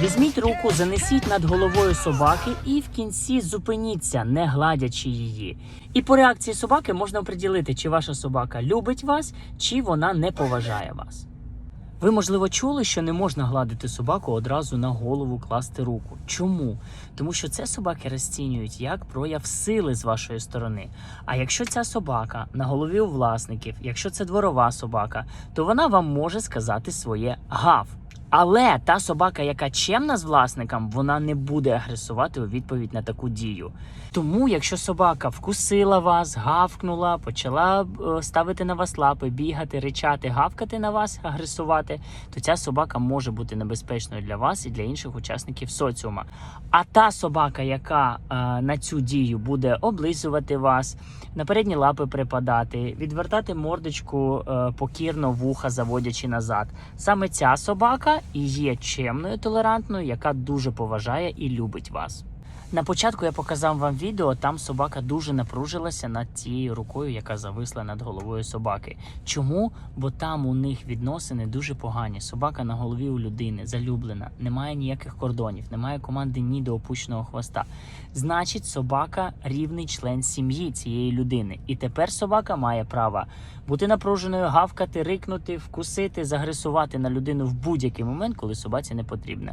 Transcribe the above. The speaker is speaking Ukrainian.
Візьміть руку, занесіть над головою собаки і в кінці зупиніться, не гладячи її. І по реакції собаки можна оприділити, чи ваша собака любить вас, чи вона не поважає вас. Ви, можливо, чули, що не можна гладити собаку одразу на голову класти руку. Чому? Тому що це собаки розцінюють як прояв сили з вашої сторони. А якщо ця собака на голові у власників, якщо це дворова собака, то вона вам може сказати своє гав. Але та собака, яка чемна з власником, вона не буде агресувати у відповідь на таку дію. Тому, якщо собака вкусила вас, гавкнула, почала е, ставити на вас лапи, бігати, ричати, гавкати на вас, агресувати, то ця собака може бути небезпечною для вас і для інших учасників соціума. А та собака, яка е, на цю дію буде облизувати вас, на передні лапи припадати, відвертати мордочку е, покірно вуха, заводячи назад, саме ця собака і є чемною, толерантною, яка дуже поважає і любить вас. На початку я показав вам відео, там собака дуже напружилася над тією рукою, яка зависла над головою собаки. Чому? Бо там у них відносини дуже погані. Собака на голові у людини залюблена, немає ніяких кордонів, немає команди ні до опущеного хвоста. Значить, собака рівний член сім'ї цієї людини. І тепер собака має право бути напруженою, гавкати, рикнути, вкусити, загресувати на людину в будь-який момент, коли собаці не потрібно.